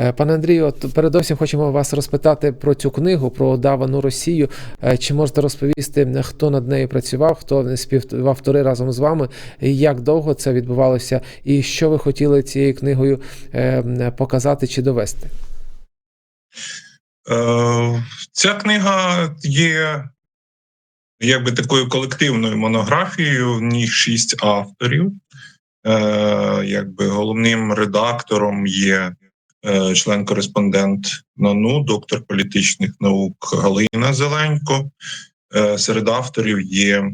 Е, Пане Андрію, от передовсім хочемо вас розпитати про цю книгу, про давану Росію. Е, Чи можете розповісти, хто над нею працював, хто співавтори разом з вами, і як довго це відбувалося, і що ви хотіли цією книгою е, показати чи довести? Ця книга є якби такою колективною монографією, в ній шість авторів. Якби головним редактором є член-кореспондент НАНУ, доктор політичних наук Галина Зеленько. Е, Серед авторів є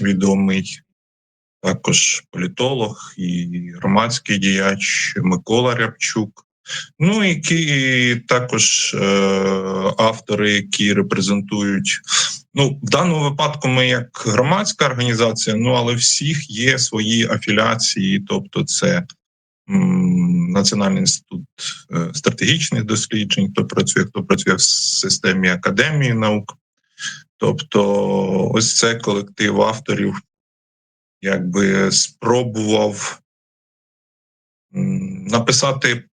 відомий також політолог і громадський діяч Микола Рябчук. Ну і також е, автори, які репрезентують. Ну, в даному випадку ми як громадська організація, ну але всіх є свої афіляції, тобто це Національний інститут е, стратегічних досліджень, хто працює, хто працює в системі академії наук. Тобто, ось це колектив авторів, якби спробував написати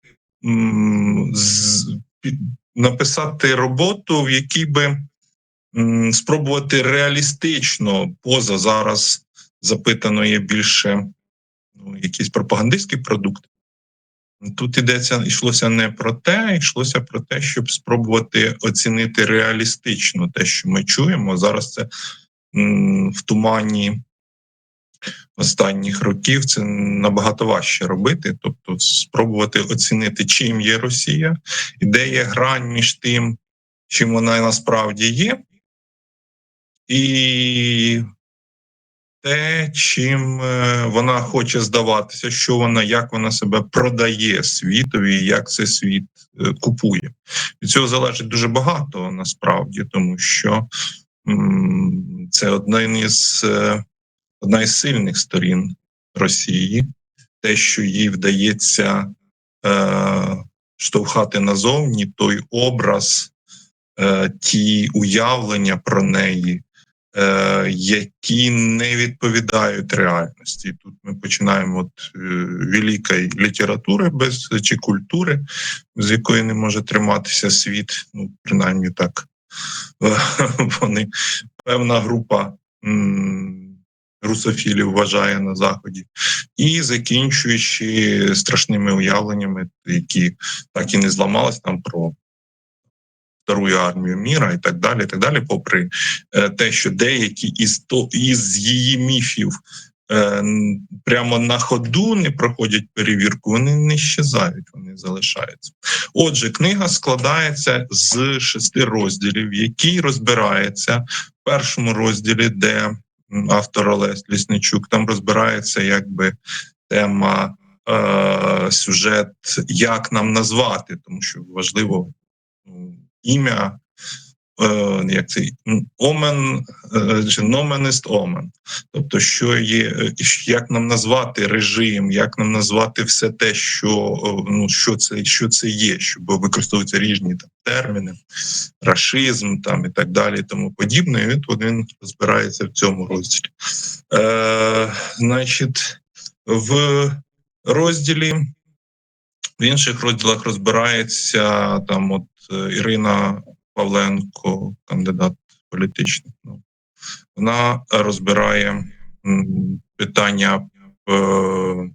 написати роботу, в якій би спробувати реалістично, поза зараз запитано є більше ну, якийсь пропагандистський продукт. Тут йдеться, йшлося не про те, йшлося про те, щоб спробувати оцінити реалістично те, що ми чуємо. Зараз це в тумані останніх років це набагато важче робити, тобто спробувати оцінити, чим є Росія, і де є грань між тим, чим вона насправді є, і те, чим е, вона хоче здаватися, що вона, як вона себе продає світові, як цей світ е, купує. Від цього залежить дуже багато насправді, тому що це один із е, одна із сильних сторін Росії, те, що їй вдається е, штовхати назовні той образ, е, ті уявлення про неї, які не відповідають реальності. Тут ми починаємо от е, великої літератури без чи культури, з якої не може триматися світ, ну принаймні так е, вони певна група. Русофілів вважає на заході, і закінчуючи страшними уявленнями, які так і не зламались там про вторую армію міра і так далі. і так далі, Попри е, те, що деякі із то із її міфів е, прямо на ходу не проходять перевірку, вони не щезають, вони залишаються. Отже, книга складається з шести розділів, які розбирається в першому розділі, де автор Олесь Лісничук там розбирається якби тема. Е, сюжет, як нам назвати, тому що важливо ім'я, е, як це омен е, чи номенист омен. Тобто, що є, е, як нам назвати режим, як нам назвати все те, що ну що це, що це є, що бо використовуються різні там терміни, рашизм там і так далі, і тому подібне. І от він розбирається в цьому розділі. Е, значить, в розділі. В інших розділах розбирається там, от е, Ірина Павленко, кандидат політичних наук. Вона розбирає питання е,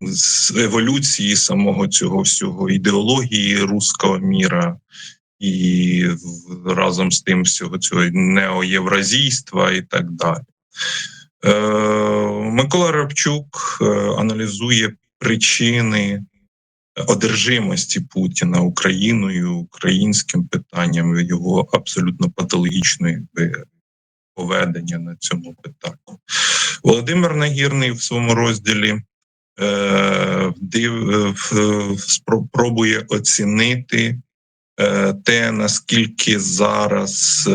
з еволюції самого цього всього ідеології руського міра і разом з тим всього цього неоєвразійства і так далі. Е, Микола Рабчук е, аналізує причини одержимості Путіна Україною, українським питанням, його абсолютно патологічної поведення на цьому питанні. Володимир Нагірний в своєму розділі е, див, е, в- спро- пробує оцінити те, наскільки зараз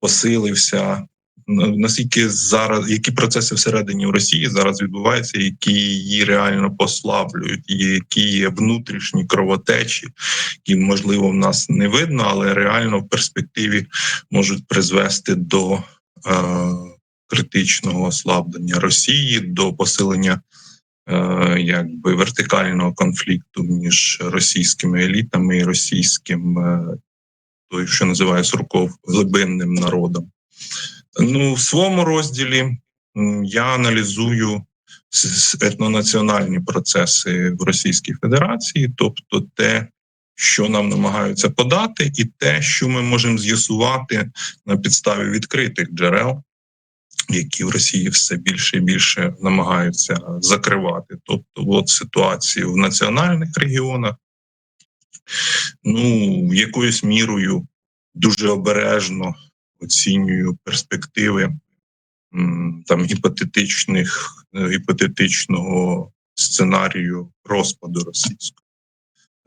посилився наскільки зараз які процеси всередині в Росії зараз відбуваються, які її реально послаблюють, і які є внутрішні кровотечі, які можливо в нас не видно, але реально в перспективі можуть призвести до е, критичного ослаблення Росії, до посилення е, якби вертикального конфлікту між російськими елітами і російським, е, той, що називає Сурков, глибинним народом. Ну, в своєму розділі я аналізую етнонаціональні процеси в Російській Федерації, тобто те, що нам намагаються подати, і те, що ми можемо з'ясувати на підставі відкритих джерел, які в Росії все більше і більше намагаються закривати. Тобто, от ситуацію в національних регіонах, ну якоюсь мірою дуже обережно оцінюю перспективи там гіпотетичних е, гіпотетичного сценарію розпаду російського.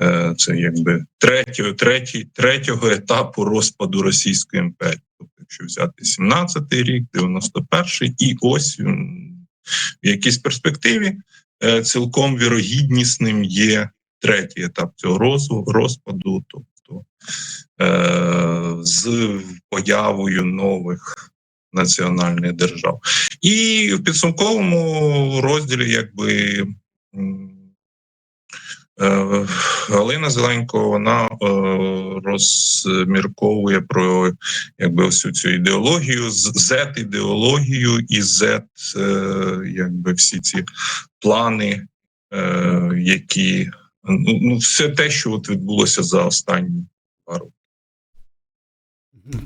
Е, Це якби третього, третій, третього етапу розпаду Російської імперії. Тобто, якщо взяти 17-й рік, 91-й, і ось в якійсь перспективі е, цілком вірогіднісним є третій етап цього розпаду, тобто е, з появою нових національних держав. І в підсумковому розділі, якби е, Галина Зеленко, вона е, розмірковує про якби всю цю ідеологію, Z-ідеологію і Z, якби всі ці плани, які ну, ну все те, що от відбулося за останні пару. років.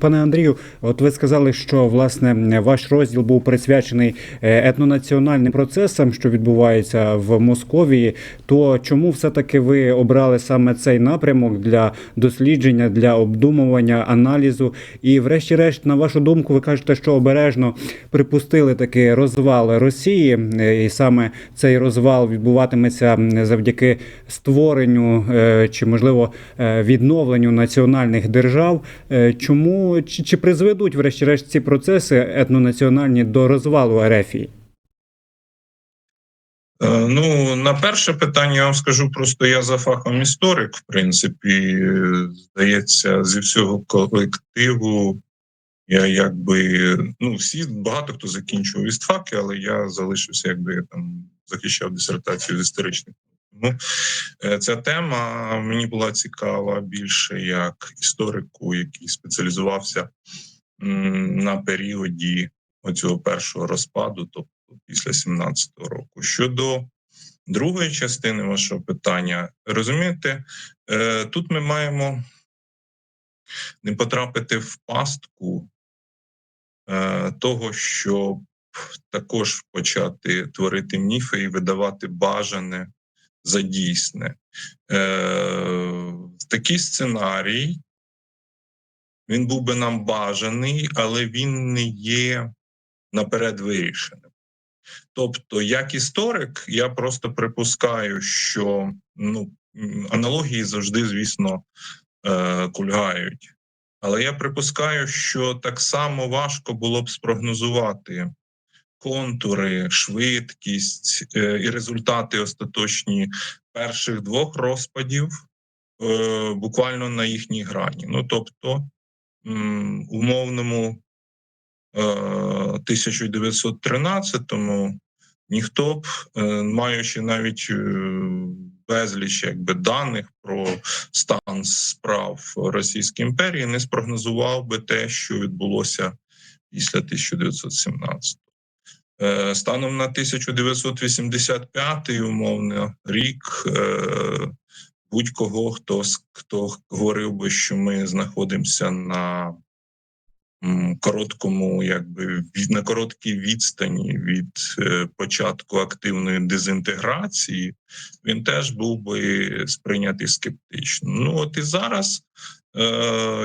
Пане Андрію, от ви сказали, що власне ваш розділ був присвячений е, етнонаціональним процесам, що відбуваються в Московії. То чому все-таки ви обрали саме цей напрямок для дослідження, для обдумування, аналізу? І, врешті-решт, на вашу думку, ви кажете, що обережно припустили такий розвал Росії, е, і саме цей розвал відбуватиметься завдяки створенню е, чи можливо відновленню національних держав. Е, Чому чи, чи призведуть, врешті-решт, ці процеси етнонаціональні до розвалу Ерефії? Е, Ну, на перше питання я вам скажу просто я за фахом історик, в принципі, здається, зі всього колективу. Я якби ну всі багато хто закінчував істфаки, але я залишився, якби я там захищав дисертацію з історичних. Тому е, ця тема мені була цікава більше як історику, який спеціалізувався на періоді оцього першого розпаду, тобто після 17-го року. Щодо другої частини вашого питання, розумієте, е, тут ми маємо не потрапити в пастку е, того, щоб також почати творити міфи і видавати бажане за дійсне. Е, Такий сценарій. Він був би нам бажаний, але він не є наперед вирішеним. Тобто, як історик, я просто припускаю, що ну, аналогії завжди, звісно, е, кульгають. Але я припускаю, що так само важко було б спрогнозувати контури, швидкість е, і результати остаточні перших двох розпадів е, буквально на їхній грані. Ну тобто, умовному е, 1913-му ніхто б, е, маючи навіть е, безліч якби даних про стан справ Російської імперії, не спрогнозував би те, що відбулося після 1917. Е, Станом на 1985 умовно рік е, будь-кого, хто хто говорив би, що ми знаходимося на короткому, якби на короткій відстані від е, початку активної дезінтеграції, він теж був би сприйнятий скептично. Ну от і зараз,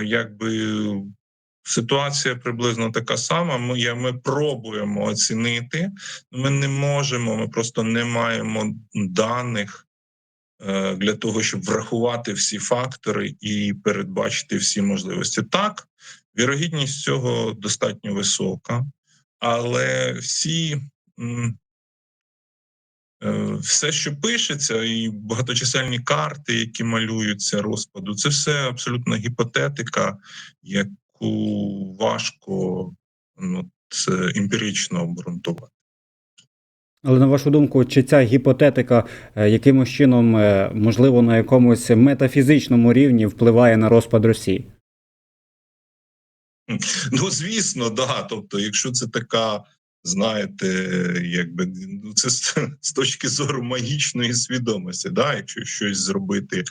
якби ситуація приблизно така сама. Ми, ми пробуємо оцінити, ми не можемо, ми просто не маємо даних. е, Для того щоб врахувати всі фактори і передбачити всі можливості, так вірогідність цього достатньо висока, але всі е, все, що пишеться, і багаточисельні карти, які малюються розпаду, це все абсолютно гіпотетика, яку важко ну, це емпірично обґрунтувати. Але на вашу думку, чи ця гіпотетика е, якимось чином, е, можливо, на якомусь метафізичному рівні впливає на розпад Росії? Ну, звісно, да. Тобто, якщо це така, знаєте, якби ну, це з, точки зору магічної свідомості, да, якщо щось зробити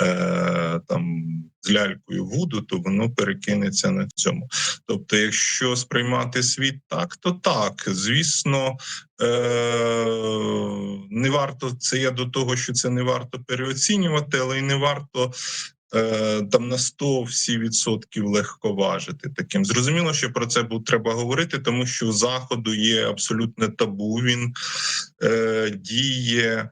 е, там з лялькою Вуду, то воно перекинеться на цьому. Тобто, якщо сприймати світ так, то так. Звісно, е, не варто це я до того, що це не варто переоцінювати, але й не варто там на 100 всі відсотків легковажити. Таким зрозуміло, що про це був треба говорити, тому що у заходу є абсолютне табу. Він е, діє.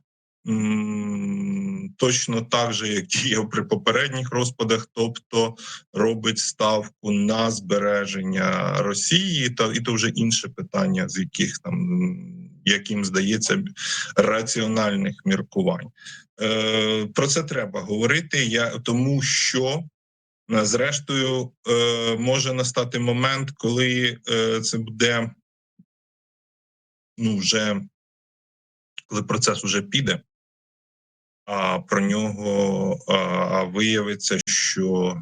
Точно так же, як діяв при попередніх розпадах, тобто робить ставку на збереження Росії, та і то вже інше питання, з яких там яким здається раціональних міркувань. Е, про це треба говорити. Я тому, що е, зрештою е, може настати момент, коли е, це буде ну вже коли процес уже піде, а про нього а, виявиться, що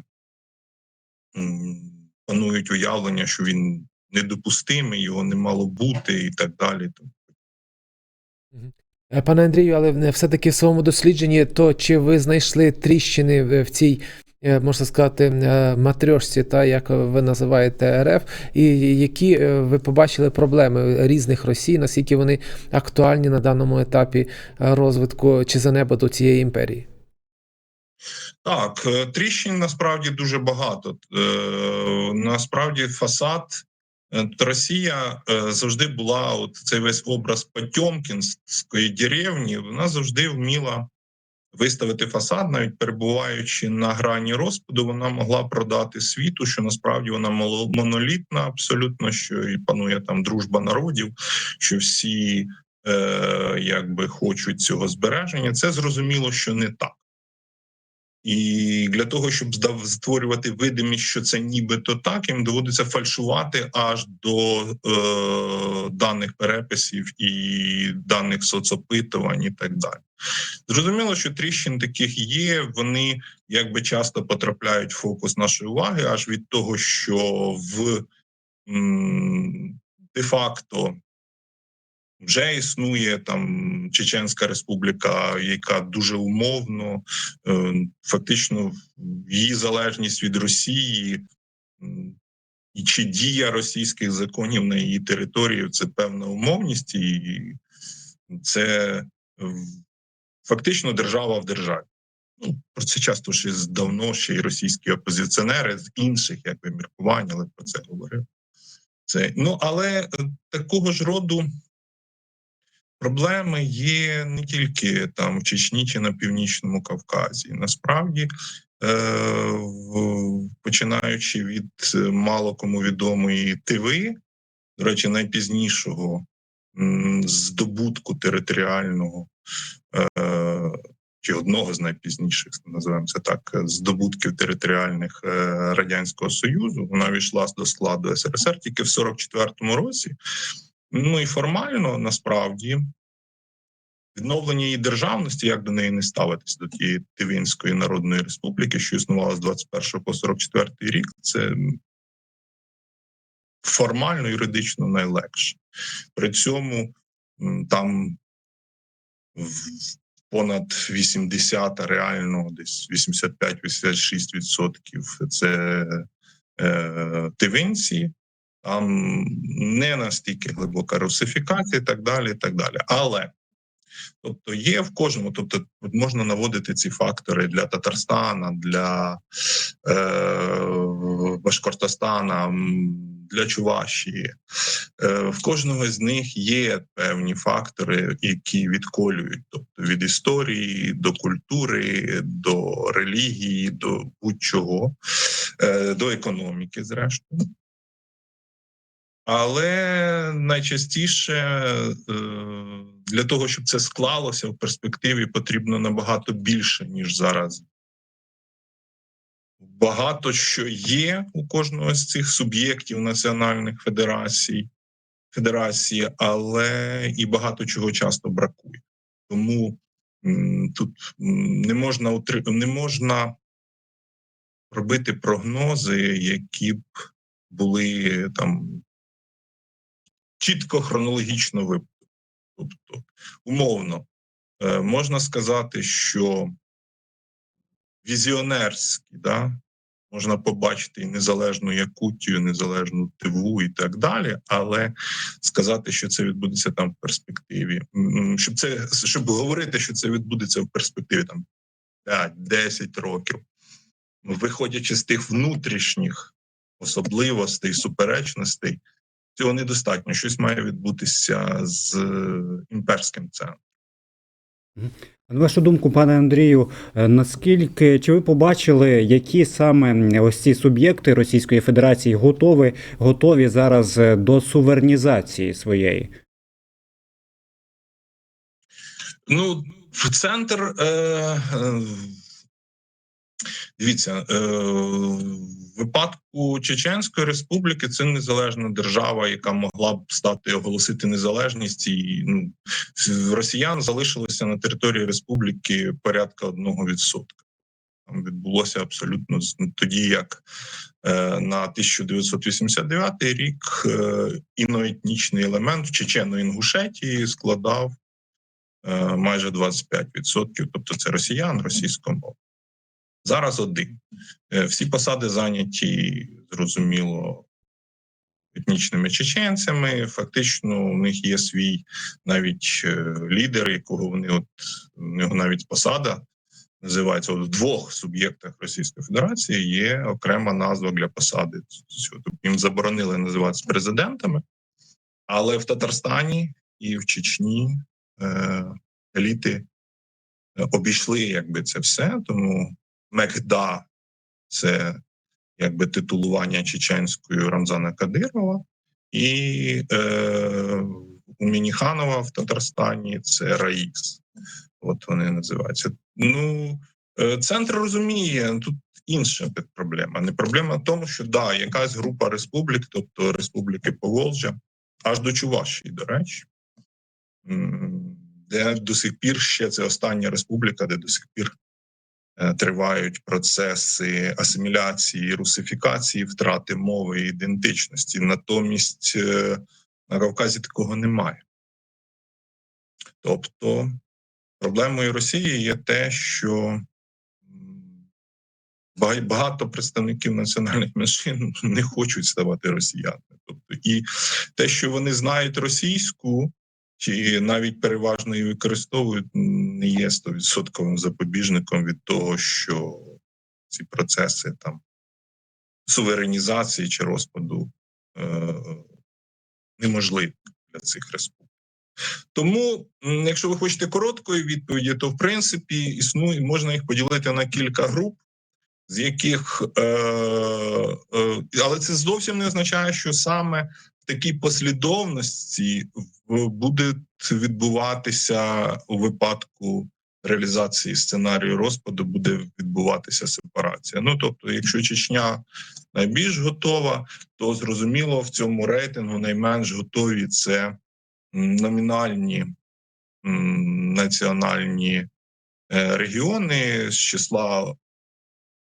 панують уявлення, що він недопустимий, його не мало бути, і так далі. Е, Пане Андрію, але все-таки в своєму дослідженні, то чи ви знайшли тріщини в цій, можна сказати, е, матрьошці, та як ви називаєте РФ, і які е, ви побачили проблеми різних Росій, наскільки вони актуальні на даному етапі е, розвитку чи занепаду цієї імперії? Так, е, тріщин насправді дуже багато. Е, Насправді фасад е, Росія е, завжди була от цей весь образ Потьомкінської деревні. Вона завжди вміла виставити фасад, навіть перебуваючи на грані розпаду, вона могла продати світу, що насправді вона монолітна, абсолютно що і панує там дружба народів, що всі е, якби хочуть цього збереження. Це зрозуміло, що не так. І для того, щоб створювати видимість, що це нібито так, їм доводиться фальшувати аж до е, даних переписів і даних соцопитувань, і так далі. Зрозуміло, що тріщин таких є. Вони якби часто потрапляють в фокус нашої уваги, аж від того, що в де-факто вже існує там Чеченська Республіка, яка дуже умовно, е, фактично, її залежність від Росії і чи дія російських законів на її території це певна умовність, і це фактично держава в державі. Ну, про це часто ще давно ще й російські опозиціонери з інших якби міркувань, але про це говорив. Це ну але е, такого ж роду проблеми є не тільки там в Чечні чи на північному Кавказі. Насправді, е, починаючи від е, мало кому відомої Тиви, до речі, найпізнішого здобутку територіального. Е, чи одного з найпізніших, називаємо це так, здобутків територіальних е, радянського союзу. Вона війшла до складу СРСР тільки в 44-му році. Ну і формально насправді відновлення її державності, як до неї не ставитись до тієї Тивінської Народної Республіки, що існувала з 21 по 44 рік, це формально юридично найлегше. При цьому там понад 80, а реально десь 85-86% це е, тивинці, там не настільки глибока русифікація, і так далі. і так далі. Але тобто є в кожному, тобто можна наводити ці фактори для Татарстана, для е, Башкортостана, для Чувашії. Е, в кожного з них є певні фактори, які відколюють, тобто від історії до культури, до релігії, до будь-чого, е, до економіки, зрештою. Але найчастіше е, для того, щоб це склалося в перспективі, потрібно набагато більше, ніж зараз. Багато що є у кожного з цих суб'єктів національних федерацій, Федерації, але і багато чого часто бракує. Тому тут не можна утри... не можна робити прогнози, які б були там чітко хронологічно вибрані. Тобто, умовно, е, можна сказати, що візіонерські, да, можна побачити і незалежну Якутію, незалежну Тиву і так далі, але сказати, що це відбудеться там в перспективі, щоб це щоб говорити, що це відбудеться в перспективі там 5-10 років, виходячи з тих внутрішніх особливостей, суперечностей, цього недостатньо. Щось має відбутися з е, імперським центром. На вашу думку, пане Андрію, е, наскільки чи ви побачили, які саме ось ці суб'єкти Російської Федерації готові, готові зараз е, до суверенізації своєї? Ну, в центр е, е, дивіться, е, в випадку Чеченської Республіки це незалежна держава, яка могла б стати оголосити незалежність, і ну, росіян залишилося на території республіки порядка одного відсотка. Там відбулося абсолютно тоді, як е, на 1989 рік е, іноетнічний елемент в Чечено-Інгушетії складав е, майже 25%, тобто це росіян, російськомовні. Зараз один. Е, Всі посади зайняті, зрозуміло, етнічними чеченцями. Фактично, у них є свій навіть е, лідер, якого вони от у нього навіть посада називається от в двох суб'єктах Російської Федерації. Є окрема назва для посади. Тобто Їм заборонили називатися президентами, але в Татарстані і в Чечні е, еліти обійшли якби це все. Тому Мекда це якби титулування чеченською Рамзана Кадирова, і е, у Мініханова в Татарстані це Раїс. От вони називаються. Ну, е, центр розуміє тут інша проблема. Не проблема в тому, що да, якась група республік, тобто республіки Поволжя, аж до Чувашії, до речі, де до сих пір ще це остання республіка, де до сих пір тривають процеси асиміляції, русифікації, втрати мови і ідентичності. Натомість е, на Кавказі такого немає. Тобто проблемою Росії є те, що багато представників національних меншин не хочуть ставати росіянами. Тобто, і те, що вони знають російську, чи навіть переважно її використовують, не є стовідсотковим запобіжником від того, що ці процеси там суверенізації чи розпаду е, неможливі для цих республік. Тому, якщо ви хочете короткої відповіді, то в принципі існує можна їх поділити на кілька груп, з яких е, е, але це зовсім не означає, що саме такій послідовності буде відбуватися у випадку реалізації сценарію розпаду, буде відбуватися сепарація. Ну тобто, якщо Чечня найбільш готова, то зрозуміло в цьому рейтингу найменш готові це номінальні національні е, регіони з числа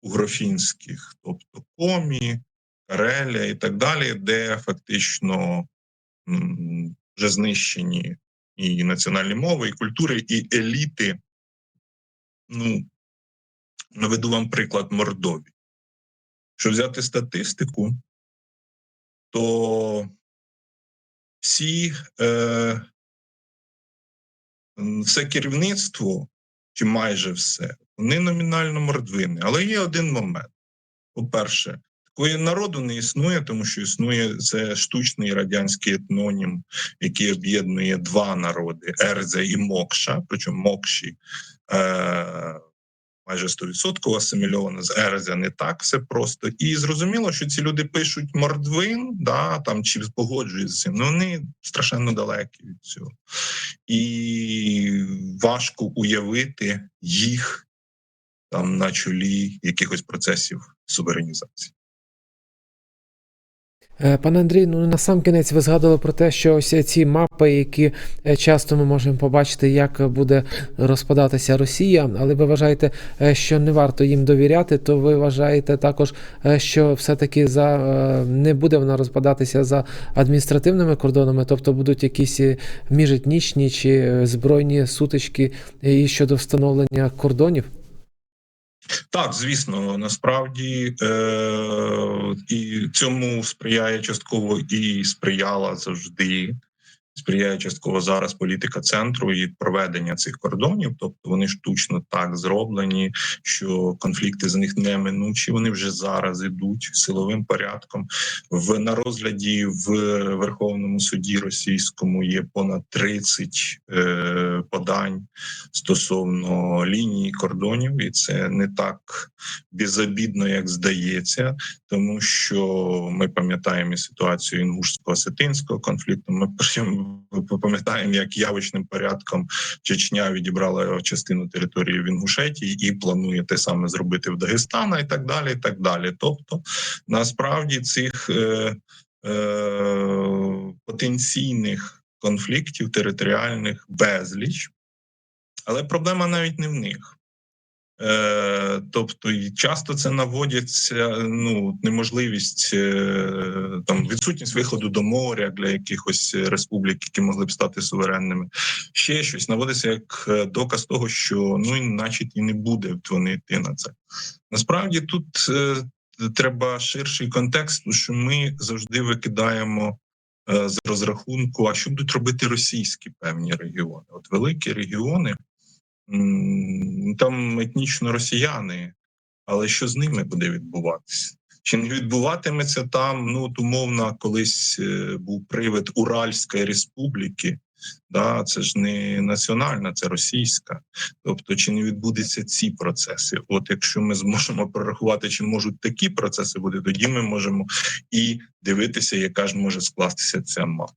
угрофінських, тобто Комі, Карелія і так далі, де фактично вже знищені і національні мови, і культури, і еліти. Ну, наведу вам приклад Мордовії. Щоб взяти статистику, то всі е, все керівництво, чи майже все, вони номінально мордвини. Але є один момент. По-перше, народу не існує, тому що існує це штучний радянський етнонім, який об'єднує два народи Ерзя і Мокша. Причому Мокші е, майже 100% асимільовано з Ерзя не так все просто. І зрозуміло, що ці люди пишуть мордвин, да, там чи погоджуються з цим. Ну вони страшенно далекі від цього. І важко уявити їх там на чолі якихось процесів суверенізації. Е, Пане Андрій, ну на сам кінець ви згадували про те, що ось ці мапи, які е, часто ми можемо побачити, як буде розпадатися Росія, але ви вважаєте, е, що не варто їм довіряти, то ви вважаєте також, що все-таки за не буде вона розпадатися за адміністративними кордонами, тобто будуть якісь міжетнічні чи збройні сутички і щодо встановлення кордонів? Так, звісно, насправді е- і цьому сприяє частково і сприяла завжди. Сприяє частково зараз політика центру і проведення цих кордонів, тобто вони штучно так зроблені, що конфлікти з них неминучі. Вони вже зараз ідуть силовим порядком. В на розгляді в Верховному суді російському є понад 30 е, подань стосовно лінії кордонів, і це не так безобідно, як здається, тому що ми пам'ятаємо ситуацію інгушсько-осетинського конфлікту. Ми пам'ятаємо, як явочним порядком Чечня відібрала частину території в Інгушетії і планує те саме зробити в Дагестана, і так далі. І так далі. Тобто, насправді цих е, е, потенційних конфліктів територіальних безліч, але проблема навіть не в них. Е, тобто, і часто це наводиться ну неможливість е, там відсутність виходу до моря для якихось республік, які могли б стати суверенними. Ще щось наводиться як е, доказ того, що ну значить і не буде вони йти на це. Насправді тут е, треба ширший контекст, що ми завжди викидаємо е, з розрахунку, а що будуть робити російські певні регіони. От великі регіони. Там етнічно росіяни, але що з ними буде відбуватися? Чи не відбуватиметься там? Ну от умовно, колись е, був привид Уральської республіки, да, це ж не національна, це російська. Тобто, чи не відбудуться ці процеси? От якщо ми зможемо прорахувати, чи можуть такі процеси бути, тоді ми можемо і дивитися, яка ж може скластися ця мапа.